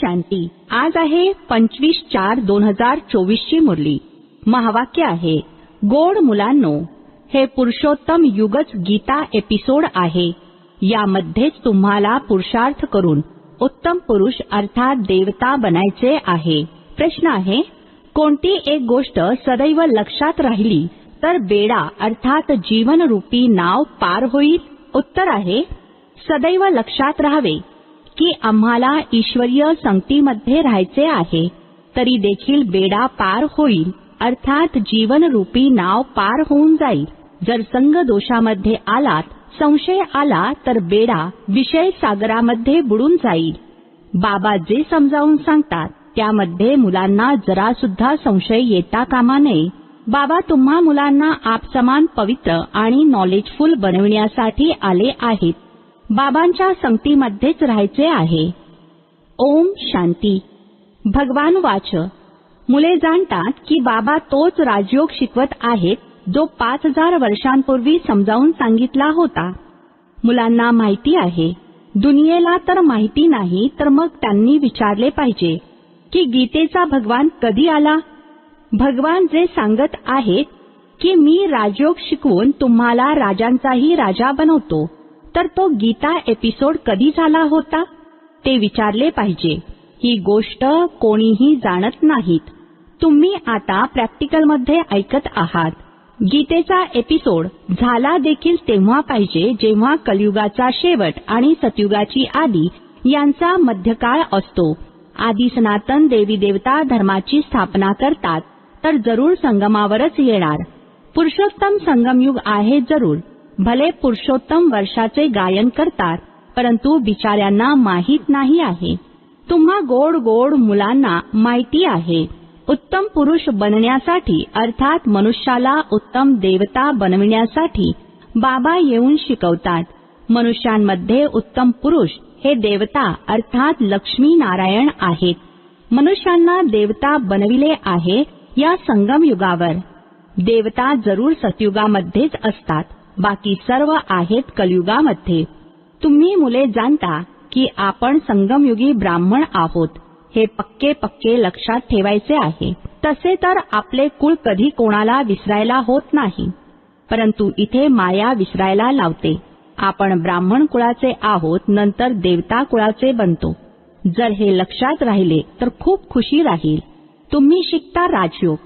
शांती. आज आहे पंचवीस चार दोन हजार चोवीस ची मुरली. महावाक्य आहे गोड मुलांनो हे पुरुषोत्तम युगच गीता एपिसोड आहे. यामध्येच तुम्हाला पुरुषार्थ करून उत्तम पुरुष अर्थात देवता बनायचे आहे. प्रश्न आहे कोणती एक गोष्ट सदैव लक्षात राहिली तर बेडा अर्थात जीवनरूपी नाव पार होईल? उत्तर आहे सदैव लक्षात राहावे. की आम्हाला ईश्वरीय संगतीमध्ये राहायचे आहे तरी देखील बेडा पार होईल. अर्थात जीवनरूपी नाव पार होऊन जाईल. जर संग दोषामध्ये आलात संशय आला तर बेडा विषय सागरामध्ये बुडून जाईल. बाबा जे समजावून सांगतात त्यामध्ये मुलांना जरा सुद्धा संशय येता कामा नये. बाबा तुम्हा मुलांना आपसमान पवित्र आणि नॉलेजफुल बनविण्यासाठी आले आहेत. बाबांच्या संगतीमध्येच राहायचे आहे. ओम शांती. भगवान वाच. मुले जाणतात की बाबा तोच राजयोग शिकवत आहेत जो पाच हजार वर्षांपूर्वी समजावून सांगितला होता. मुलांना माहिती आहे. दुनियेला तर माहिती नाही तर मग त्यांनी विचारले पाहिजे की गीतेचा भगवान कधी आला? भगवान जे सांगत आहेत की मी राजयोग शिकवून तुम्हाला राजांचाही राजा बनवतो. तर तो गीता एपिसोड कधी झाला होता? ते विचारले पाहिजे. ही गोष्ट कोणीही जाणत नाहीत. तुम्ही आता प्रॅक्टिकलमध्ये ऐकत आहात. गीतेचा एपिसोड झाला देखील तेव्हा पाहिजे जेव्हा कलियुगाचा शेवट आणि सतयुगाची आदी यांचा मध्यकाळ असतो. आदी सनातन देवी देवता धर्माची स्थापना करतात तर जरूर संगमावरच येणार. पुरुषोत्तम संगमयुग आहे जरूर. भले पुरुषोत्तम वर्षाचे गायन करतात परंतु बिचाऱ्यांना माहीत नाही आहे. तुम्हा गोड गोड मुलांना माहिती आहे. उत्तम पुरुष बनण्यासाठी अर्थात मनुष्याला उत्तम देवता बनविण्यासाठी बाबा येऊन शिकवतात. मनुष्यांमध्ये उत्तम पुरुष हे देवता अर्थात लक्ष्मी नारायण आहेत. मनुष्यांना देवता बनविले आहे या संगम युगावर देवता जरूर सतयुगामध्येच असतात. बाकी सर्व आहेत कलयुगामध्ये. तुम्ही मुले जाणता की आपण संगमयुगी ब्राह्मण आहोत. हे पक्के पक्के लक्षात ठेवायचे आहे. तसे तर आपले कुळ कधी कोणाला विसरायला होत नाही. परंतु इथे माया विसरायला लावते. आपण ब्राह्मण कुळाचे आहोत नंतर देवता कुळाचे बनतो. जर हे लक्षात राहिले तर खूप खुशी राहील. तुम्ही शिकता राजयोग.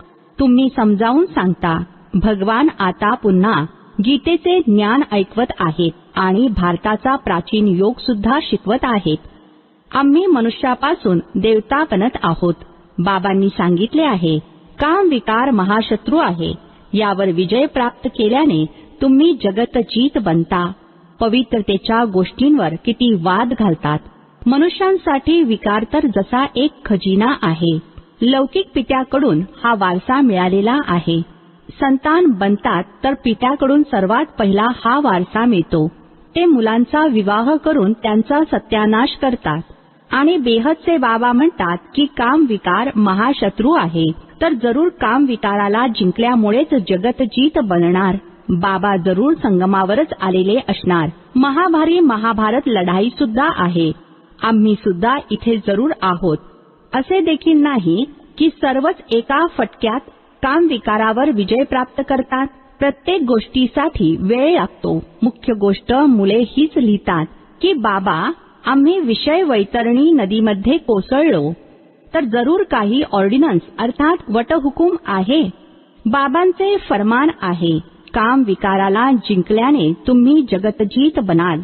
तुम्ही समजावून सांगता भगवान आता पुन्हा गीतेचे ज्ञान ऐकवत आहेत आणि भारताचा प्राचीन योग सुद्धा शिकवत आहेत. आम्ही मनुष्यापासून देवता बनत आहोत. बाबांनी सांगितले आहे काम विकार महाशत्रू आहे. यावर विजय प्राप्त केल्याने तुम्ही जगतजीत बनता. पवित्रतेच्या गोष्टींवर किती वाद घालतात. मनुष्यांसाठी विकार तर जसा एक खजिना आहे. लौकिक पित्याकडून हा वारसा मिळालेला आहे. संतान बनतात तर पित्याकडून सर्वात पहिला हा वारसा मिळतो. ते मुलांचा विवाह करून त्यांचा सत्यानाश करतात. आणि बेहदचे बाबा म्हणतात की काम विकार महाशत्रू आहे. तर जरूर काम विकाराला जिंकल्यामुळेच जगतजीत बनणार. बाबा जरूर संगमावरच आलेले असणार. महाभारी महाभारत लढाई सुद्धा आहे. आम्ही सुद्धा इथे जरूर आहोत. असे देखील नाही की सर्वच एका फटक्यात काम विकारावर विजय प्राप्त करतात. प्रत्येक गोष्टीसाठी वेळ लागतो. मुख्य गोष्ट मुले हीच लिहितात की बाबा आम्ही विषय वैतरणी नदीमध्ये कोसळलो. तर जरूर काही ऑर्डिनन्स अर्थात वटहुकूम आहे. बाबांचे फरमान आहे. काम विकाराला जिंकल्याने तुम्ही जगतजीत बनाल.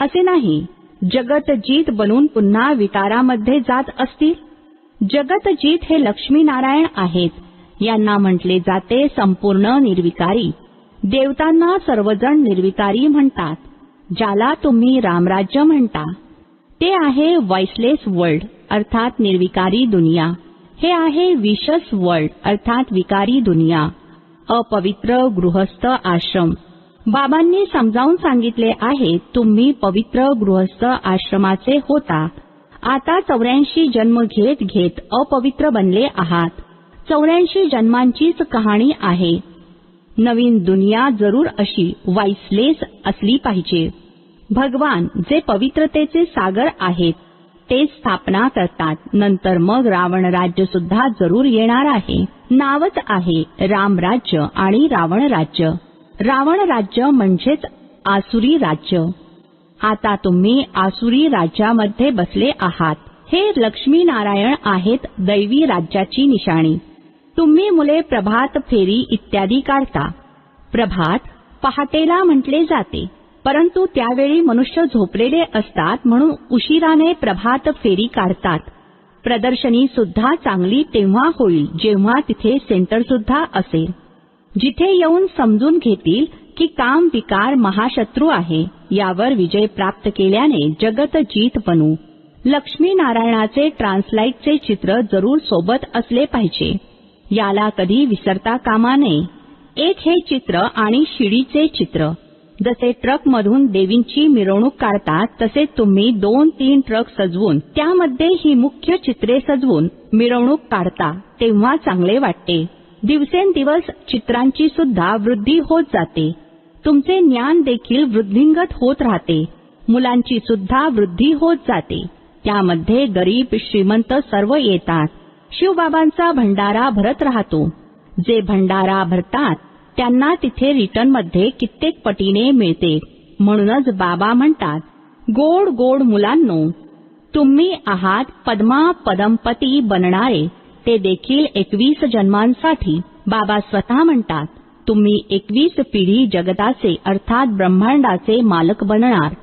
असे नाही. जगतजीत बनून पुन्हा विकारामध्ये जात असतील? जगतजीत हे लक्ष्मीनारायण आहेत. यांना म्हटले जाते संपूर्ण निर्विकारी. देवतांना सर्वजण निर्विकारी म्हणतात ज्याला तुम्ही रामराज्य म्हणता. ते आहे वॉइसलेस वर्ल्ड अर्थात निर्विकारी दुनिया. हे आहे विशस वर्ल्ड अर्थात विकारी दुनिया. अपवित्र गृहस्थ आश्रम. बाबांनी समजावून सांगितले आहे तुम्ही पवित्र गृहस्थ आश्रमाचे होता. आता चौऱ्याऐंशी जन्म घेत घेत अपवित्र बनले आहात. चौऱ्याऐंशी जन्मांचीच कहाणी आहे. नवीन दुनिया जरूर अशी वाईसलेस असली पाहिजे. भगवान जे पवित्रतेचे सागर आहेत ते स्थापना करतात. नंतर मग रावण राज्य सुद्धा जरूर येणार आहे. नावच आहे राम राज्य आणि रावण राज्य. रावण राज्य म्हणजेच आसुरी राज्य. आता तुम्ही आसुरी राज्यामध्ये बसले आहात. हे लक्ष्मी नारायण आहेत दैवी राज्याची निशाणी. तुम्ही मुले प्रभात फेरी इत्यादी काढता. प्रभात पहाटेला म्हटले जाते परंतु त्यावेळी मनुष्य झोपलेले असतात म्हणून उशिराने प्रभात फेरी काढतात. प्रदर्शनी सुद्धा चांगली तेव्हा होईल जेव्हा तिथे सेंटर सुद्धा असेल. जिथे येऊन समजून घेतील की काम विकार महाशत्रू आहे यावर विजय प्राप्त केल्याने जगत जीत बनू. लक्ष्मी नारायणाचे ट्रान्सलाइटचे चित्र जरूर सोबत असले पाहिजे. याला कधी विसरता कामा नये. एक हे चित्र आणि शिडीचे चित्र. जसे ट्रक मधून देवींची मिरवणूक काढतात तसे तुम्ही दोन तीन ट्रक सजवून त्यामध्ये ही मुख्य चित्रे सजवून मिरवणूक काढता तेव्हा चांगले वाटते. दिवसेंदिवस चित्रांची सुद्धा वृद्धी होत जाते. तुमचे ज्ञान देखील वृद्धिंगत होत राहते. मुलांची सुद्धा वृद्धी होत जाते. त्यामध्ये गरीब श्रीमंत सर्व येतात. शिवबाबांचा भंडारा भरत राहतो. जे भंडारा भरतात त्यांना तिथे रिटर्नमध्ये कित्येक पटीने मिळते. म्हणूनच बाबा म्हणतात गोड गोड मुलांनो तुम्ही आहात पद्मा पदमपती बनणारे. ते देखील एकवीस जन्मांसाठी. बाबा स्वतः म्हणतात तुम्ही एकवीस पिढी जगताचे अर्थात ब्रह्मांडाचे मालक बनणार.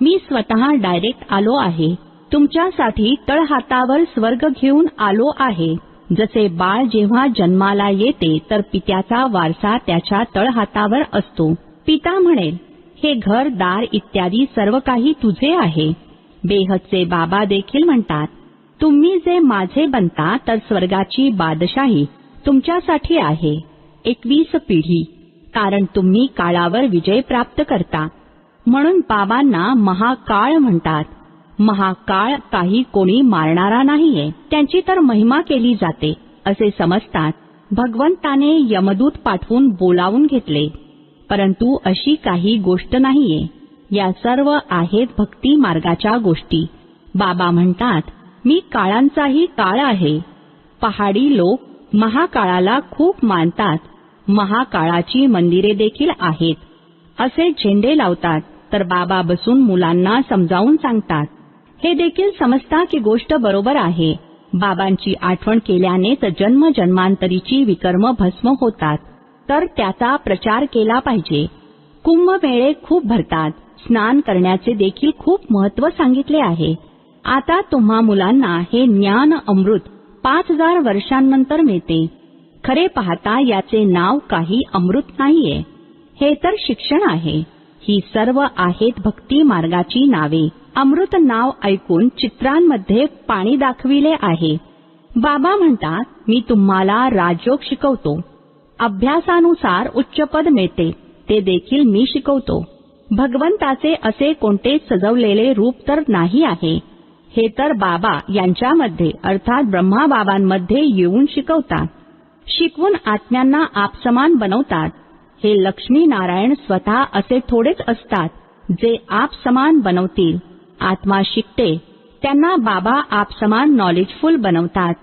मी स्वतः डायरेक्ट आलो आहे. तुमच्यासाठी तळहातावर स्वर्ग घेऊन आलो आहे. जसे बाळ जेव्हा जन्माला येते तर पित्याचा वारसा त्याच्या तळहातावर असतो. पिता म्हणेल हे घर दार इत्यादी सर्व काही तुझे आहे. बेहदचे बाबा देखील म्हणतात तुम्ही जे माझे बनता तर स्वर्गाची बादशाही तुमच्यासाठी आहे. एकवीस पिढी कारण तुम्ही काळावर विजय प्राप्त करता. म्हणून बाबांना महाकाळ म्हणतात. महाकाळ काही कोणी मारणारा नाहीये. त्यांची तर महिमा केली जाते असे समजतात भगवंताने यमदूत पाठवून बोलावून घेतले. परंतु अशी काही गोष्ट नाहीये. या सर्व आहेत भक्ती मार्गाच्या गोष्टी. बाबा म्हणतात मी काळांचाही काळ आहे. पहाडी लोक महाकाळाला खूप मानतात. महाकाळाची मंदिरे देखील आहेत. असे झेंडे लावतात तर बाबा बसून मुलांना समजावून सांगतात. हे देखील समजता की गोष्ट बरोबर आहे. बाबांची आठवण केल्यानेच जन्म जन्मांतरीची विकर्म भस्म होतात. तर त्याचा प्रचार केला पाहिजे. कुंभमेळे खूप भरतात. स्नान करण्याचे देखील खूप महत्त्व सांगितले आहे. आता तुम्हा मुलांना हे ज्ञान अमृत पाच हजार वर्षांनंतर मिळते. खरे पाहता याचे नाव काही अमृत नाहीये. हे तर शिक्षण आहे. ही सर्व आहेत भक्ती मार्गाची नावे. अमृत नाव ऐकून चित्रांमध्ये पाणी दाखविले आहे. बाबा म्हणतात मी तुम्हाला राजयोग शिकवतो. अभ्यासानुसार उच्चपद मिळते. ते देखील मी शिकवतो. भगवंताचे असे कोणते सजवलेले रूप तर नाही आहे. हे तर बाबा यांच्यामध्ये अर्थात ब्रह्मा बाबांमध्ये येऊन शिकवतात. शिकवून आत्म्यांना आपसमान बनवतात. हे लक्ष्मी नारायण स्वतः असे थोडेच असतात जे आपसमान बनवतील. आत्मा शिकते त्यांना बाबा आपसमान नॉलेजफुल बनवतात.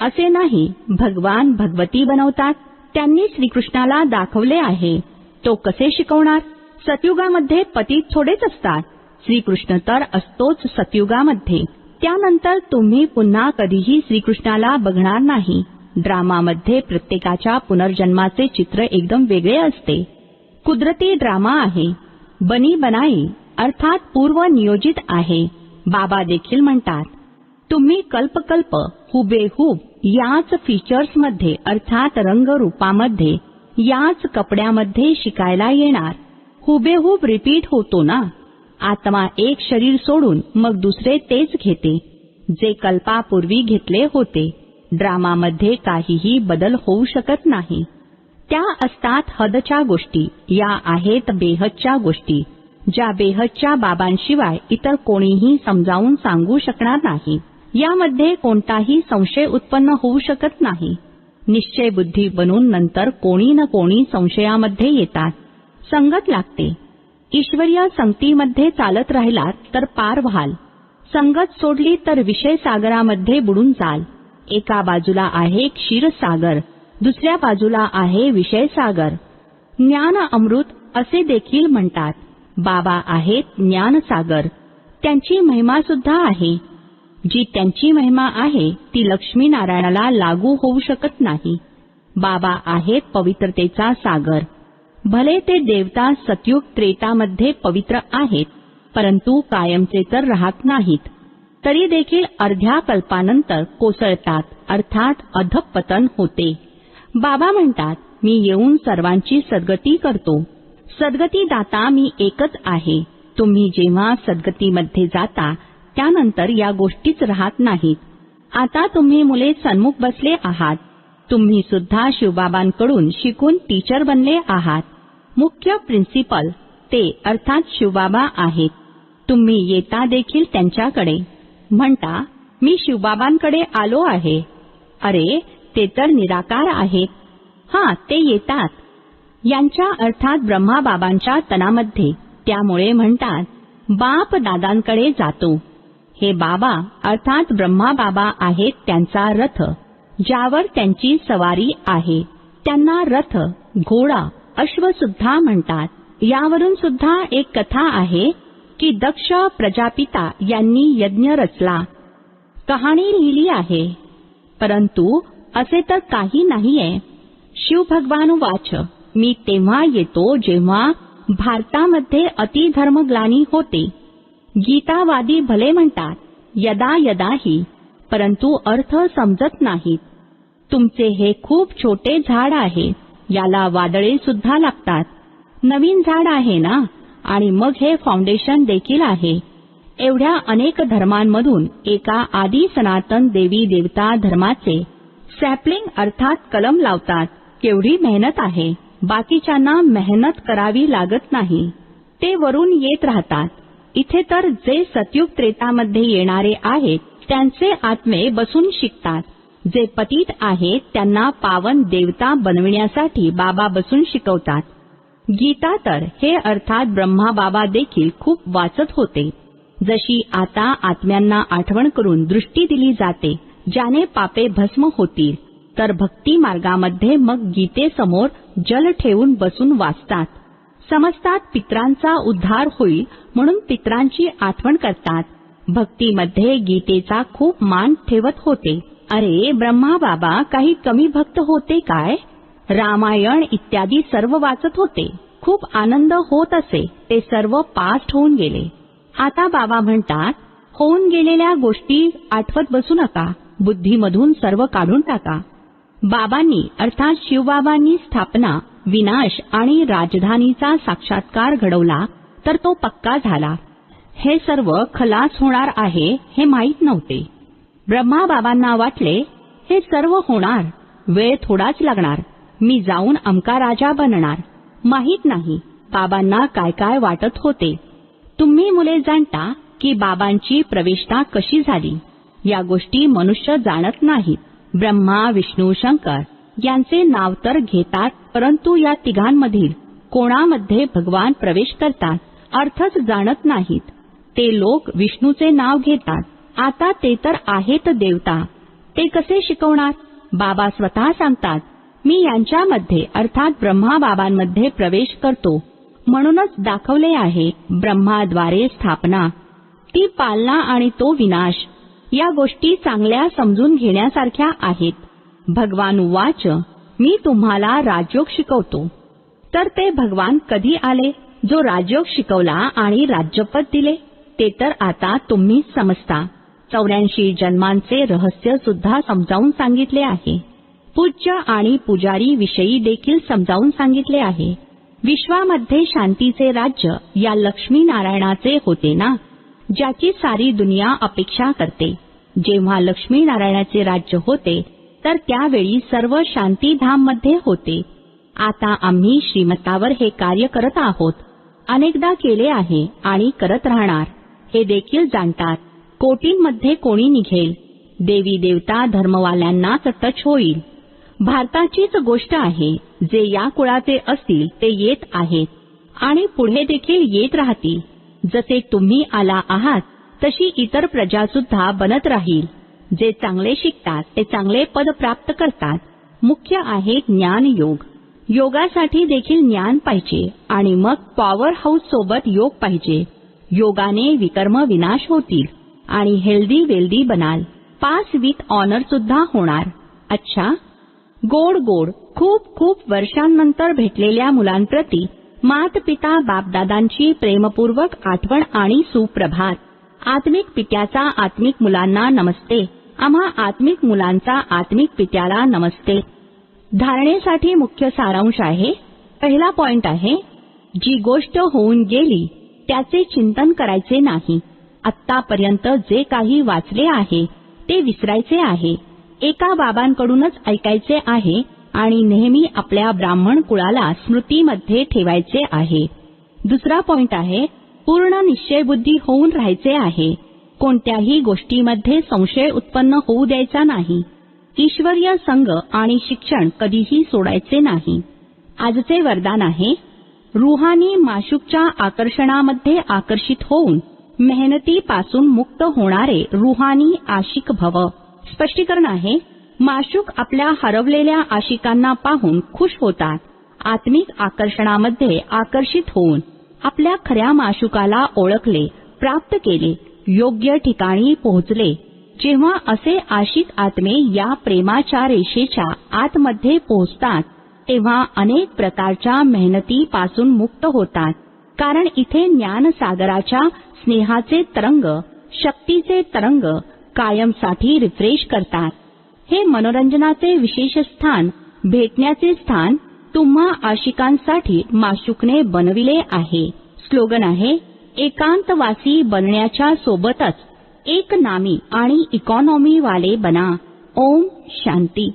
असे नाही भगवान भगवती बनवतात त्यांनी श्रीकृष्णाला दाखवले आहे. तो कसे शिकवणार? सतयुगामध्ये पती थोडेच असतात. श्रीकृष्ण तर असतोच सतयुगामध्ये. त्यानंतर तुम्ही पुन्हा कधीही श्रीकृष्णाला बघणार नाही. ड्रामामध्ये प्रत्येकाच्या पुनर्जन्माचे चित्र एकदम वेगळे असते. कुदरती ड्रामा आहे. बनी बनाई अर्थात पूर्व नियोजित आहे. बाबा देखील म्हणतात तुम्ही कल्पकल्प हुबेहूब याच फीचर्समध्ये अर्थात रंगरूपामध्ये याच कपड्यामध्ये शिकायला येणार. हुबेहूब रिपीट होतो ना? आत्मा एक शरीर सोडून मग दुसरे तेच घेते. जे कल्पापूर्वी घेतले होते ड्रामामध्ये काहीही बदल होऊ शकत नाही. त्या असतात हदच्या गोष्टी या आहेत बेहदच्या गोष्टी. ज्या बेहदच्या बाबांशिवाय इतर कोणीही समजावून सांगू शकणार नाही. यामध्ये कोणताही संशय उत्पन्न होऊ शकत नाही. निश्चय बुद्धी बनून नंतर कोणी न कोणी संशयामध्ये येतात. संगत लागते. ईश्वरीय संगतीमध्ये चालत राहिलात तर पार व्हाल. संगत सोडली तर विषय सागरामध्ये बुडून जाल. एका बाजूला आहे क्षीरसागर दुसऱ्या बाजूला आहे विषय सागर. ज्ञान अमृत असे देखील म्हणतात. बाबा आहेत ज्ञानसागर. त्यांची महिमा सुद्धा आहे. जी त्यांची महिमा आहे ती लक्ष्मी नारायणाला लागू होऊ शकत नाही. बाबा आहेत पवित्रतेचा सागर. भले ते देवता सतयुग त्रेतामध्ये पवित्र आहेत परंतु कायमचे तर राहत नाहीत. तरी देखील अर्ध्या कल्पानंतर कोसळतात अर्थात अधपतन होते. बाबा म्हणतात मी येऊन सर्वांची सद्गती करतो. सद्गती दाता मी एकच आहे. तुम्ही जेव्हा सद्गतीमध्ये जाता त्यानंतर या गोष्टीच राहत नाहीत. आता तुम्ही मुले सन्मुख बसले आहात. तुम्ही सुद्धा शिवबाबांकडून शिकून टीचर बनले आहात. मुख्य प्रिन्सिपल ते अर्थात शिवबाबा आहेत. तुम्ही येता देखील त्यांच्याकडे. म्हणता मी शिवबाबांकडे आलो आहे. अरे ते तर निराकार आहेत. हा ते येतात. यांच्या अर्थात ब्रह्माबाबांच्या तनामध्ये. त्यामुळे म्हणतात बाप दादांकडे जातो. हे बाबा अर्थात ब्रह्माबाबा आहेत त्यांचा रथ ज्यावर त्यांची सवारी आहे. त्यांना रथ घोडा अश्व सुद्धा म्हणतात. यावरून सुद्धा एक कथा आहे की दक्ष प्रजापिता यांनी यज्ञ रचला. कहाणी लिहिली आहे. परंतु असे तर काही नाहीये. शिव भगवान वाच. मी तेव्हा येतो जेव्हा भारतामध्ये अतिधर्मग्लानी होते. गीतावादी भले म्हणतात यदा यदाही परंतु अर्थ समजत नाहीत. तुमचे हे खूप छोटे झाड आहे याला वादळे सुद्धा लागतात. नवीन झाड आहे ना? आणि मग हे फाउंडेशन देखील आहे. एवढ्या अनेक धर्मांमधून एका आदी सनातन देवी देवता धर्माचे सॅपलिंग अर्थात कलम लावतात केवढी मेहनत आहे. बाकीच्यांना मेहनत करावी लागत नाही. ते वरून येत राहतात. इथे तर जे सतयुग त्रेतामध्ये येणारे आहेत त्यांचे आत्मे बसून शिकतात. जे पतित आहेत त्यांना पावन देवता बनविण्यासाठी बाबा बसून शिकवतात. गीता तर हे अर्थात ब्रह्मा बाबा देखील खूप वाचत होते. जशी आता आत्म्यांना आठवण करून दृष्टी दिली जाते ज्याने पापे भस्म होतील तर भक्ती मार्गामध्ये मग गीतेसमोर जल ठेवून बसून वाचतात. समजतात पित्रांचा उद्धार होईल म्हणून पित्रांची आठवण करतात. भक्तीमध्ये गीतेचा खूप मान ठेवत होते. अरे ब्रह्मा बाबा काही कमी भक्त होते काय? रामायण इत्यादी सर्व वाचत होते. खूप आनंद होत असे. ते सर्व पास्ट होऊन गेले. आता बाबा म्हणतात होऊन गेलेल्या गोष्टी आठवत बसू नका. बुद्धीमधून सर्व काढून टाका. बाबांनी अर्थात शिवबाबांनी स्थापना विनाश आणि राजधानीचा साक्षात्कार घडवला तर तो पक्का झाला. हे सर्व खलास होणार आहे हे माहीत नव्हते. ब्रह्माबाबांना वाटले हे सर्व होणार वेळ थोडाच लागणार मी जाऊन अमका राजा बनणार. माहीत नाही बाबांना काय काय वाटत होते. तुम्ही मुले जाणता की बाबांची प्रवेशता कशी झाली. या गोष्टी मनुष्य जाणत नाहीत. ब्रह्मा विष्णू शंकर यांचे नाव तर घेतात परंतु या तिघांमधील कोणामध्ये भगवान प्रवेश करतात अर्थच जाणत नाहीत. ते लोक विष्णूचे नाव घेतात. आता ते तर आहेत देवता. ते कसे शिकवणार? बाबा स्वतः सांगतात मी यांच्यामध्ये अर्थात ब्रह्मा बाबांमध्ये प्रवेश करतो. म्हणूनच दाखवले आहे ब्रह्माद्वारे स्थापना. ती पालना आणि तो विनाश. या गोष्टी चांगल्या समजून घेण्यासारख्या आहेत. भगवान वाच मी तुम्हाला राजयोग शिकवतो. तर ते भगवान कधी आले? जो राजयोग शिकवला आणि राज्यपद दिले ते तर आता तुम्ही समजता. चौऱ्याऐंशी जन्मांचे रहस्य सुद्धा समजावून सांगितले आहे. पूज्य आणि पुजारी विषयी देखील समजावून सांगितले आहे. विश्वामध्ये शांतीचे राज्य या लक्ष्मी नारायणाचे होते ना? ज्याची सारी दुनिया अपेक्षा करते. जेव्हा लक्ष्मीनारायणाचे राज्य होते तर त्यावेळी सर्व शांतीधाममध्ये होते. आता आम्ही श्रीमतावर हे कार्य करत आहोत. अनेकदा केले आहे आणि करत राहणार. हे देखील जाणतात. कोटींमध्ये कोणी निघेल. देवी देवता धर्मवाल्यांनाच टच होईल. भारताचीच गोष्ट आहे जे या कुळाचे असतील ते येत आहेत. आणि पुढे देखील येत राहतील. जसे तुम्ही आला आहात तशी इतर प्रजा सुद्धा बनत राहील. जे चांगले शिकतात ते चांगले पद प्राप्त करतात. मुख्य आहे ज्ञान योग. योगासाठी देखील ज्ञान पाहिजे आणि मग पॉवर हाऊस सोबत योग पाहिजे. योगाने विकर्म विनाश होतील आणि हेल्दी वेल्दी बनाल. पास विथ ऑनर सुद्धा होणार. अच्छा? गोड गोड खूप खूप वर्षांनंतर भेटलेल्या मुलांप्रती मात पिता बापदादांची प्रेमपूर्वक आठवण आणि सुप्रभात. आत्मिक पित्याचा आत्मिक मुलांना नमस्ते. आम्हा आत्मिक मुलांचा आत्मिक पित्याला नमस्ते. धारणेसाठी मुख्य सारांश आहे. पहिला पॉइंट आहे जी गोष्ट होऊन गेली त्याचे चिंतन करायचे नाही. आत्तापर्यंत जे काही वाचले आहे ते विसरायचे आहे. एका बाबांकडूनच ऐकायचे आहे आणि नेहमी आपल्या ब्राह्मण कुळाला स्मृतीमध्ये ठेवायचे आहे. दुसरा पॉइंट आहे पूर्ण निश्चयबुद्धी होऊन राहायचे आहे. कोणत्याही गोष्टीमध्ये संशय उत्पन्न होऊ द्यायचा नाही. ईश्वरीय संघ आणि शिक्षण कधीही सोडायचे नाही. आजचे वरदान आहे रुहानी माशुकच्या आकर्षणामध्ये आकर्षित होऊन मेहनतीपासून मुक्त होणारे रुहानी आशिक भव. स्पष्टीकरण आहे माशुक आपल्या हरवलेल्या आशिकांना पाहून खुश होतात. आत्मिक आकर्षणामध्ये आकर्षित होऊन आपल्या खऱ्या माशुकाला ओळखले प्राप्त केले योग्य ठिकाणी पोहोचले. जेव्हा असे आशिक आत्मे या प्रेमाच्या रेषेच्या आतमध्ये पोहोचतात तेव्हा अनेक प्रकारच्या मेहनतीपासून मुक्त होतात. कारण इथे ज्ञानसागराच्या स्नेहाचे तरंग शक्तीचे तरंग कायमसाठी रिफ्रेश करतात. हे मनोरंजनाचे विशेष स्थान भेटण्याचे स्थान तुम्हा आशिकांसाठी माशुकने बनविले आहे. स्लोगन आहे एकांतवासी बनण्याच्या सोबतच एक नामी आणि इकॉनॉमी वाले बना. ओम शांती.